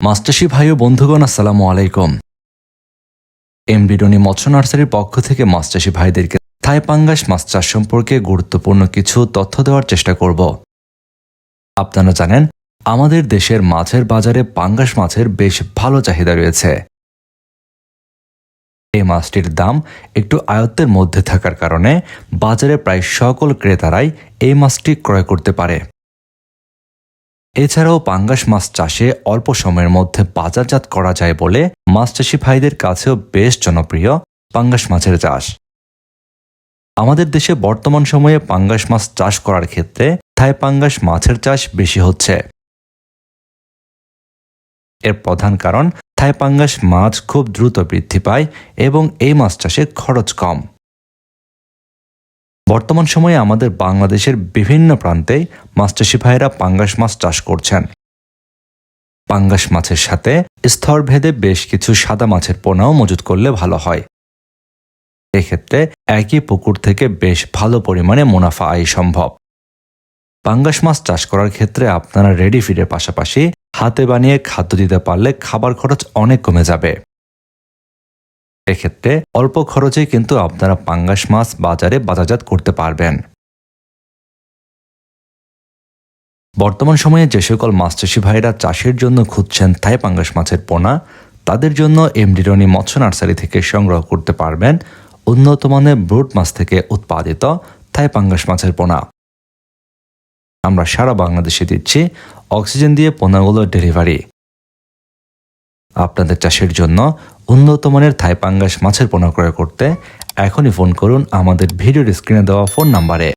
মাস্টারশি ভাই ও বন্ধুগণ, আসসালামু আলাইকুম। এমবিডনি মৎস্য নার্সারির পক্ষ থেকে মাস্টারশি ভাইদেরকে থাই পাঙ্গাস মাছ চাষ সম্পর্কে গুরুত্বপূর্ণ কিছু তথ্য দেওয়ার চেষ্টা করব। আপনারা জানেন, আমাদের দেশের মাছের বাজারে পাঙ্গাস মাছের বেশ ভালো চাহিদা রয়েছে। এই মাছটির দাম একটু আয়ত্তের মধ্যে থাকার কারণে বাজারে প্রায় সকল ক্রেতারাই এই মাছটি ক্রয় করতে পারে। এছাড়াও পাঙ্গাস মাছ চাষে অল্প সময়ের মধ্যে বাজারজাত করা যায় বলে মাছ চাষি ভাইদের কাছেও বেশ জনপ্রিয় পাঙ্গাস মাছের চাষ। আমাদের দেশে বর্তমান সময়ে পাঙ্গাস মাছ চাষ করার ক্ষেত্রে থাই পাঙ্গাস মাছের চাষ বেশি হচ্ছে। এর প্রধান কারণ থাই পাঙ্গাস মাছ খুব দ্রুত বৃদ্ধি পায় এবং এই মাছ চাষে খরচ কম। বর্তমান সময়ে আমাদের বাংলাদেশের বিভিন্ন প্রান্তে মাছচাষি ভাইয়েরা পাঙ্গাস মাছ চাষ করছেন। পাঙ্গাস মাছের সাথে স্তরভেদে বেশ কিছু সাদা মাছের পোনাও মজুত করলে ভালো হয়। এক্ষেত্রে একই পুকুর থেকে বেশ ভালো পরিমাণে মুনাফা আয় সম্ভব। পাঙ্গাস মাছ চাষ করার ক্ষেত্রে আপনারা রেডি ফিডের পাশাপাশি হাতে বানিয়ে খাদ্য দিতে পারলে খাবার খরচ অনেক কমে যাবে। এক্ষেত্রে অল্প খরচে কিন্তু আপনারা পাঙ্গাস মাছ বাজারে বাজারজাত করতে পারবেন। বর্তমান সময়ে যে সকল মাছ চাষি ভাইরা চাষের জন্য খুঁজছেন থাই পাঙ্গাস মাছের পোনা, তাদের জন্য এমডিরনি মৎস্য নার্সারি থেকে সংগ্রহ করতে পারবেন উন্নত মানের ব্রুট মাছ থেকে উৎপাদিত থাই পাঙ্গাস মাছের পোনা। আমরা সারা বাংলাদেশে দিচ্ছি অক্সিজেন দিয়ে পোনাগুলোর ডেলিভারি। আপনাদের চাষের জন্য উন্নত মানের থাইপাঙ্গাস মাছের পোনা ক্রয় করতে এখনই ফোন করুন আমাদের ভিডিওর স্ক্রিনে দেওয়া ফোন নাম্বারে।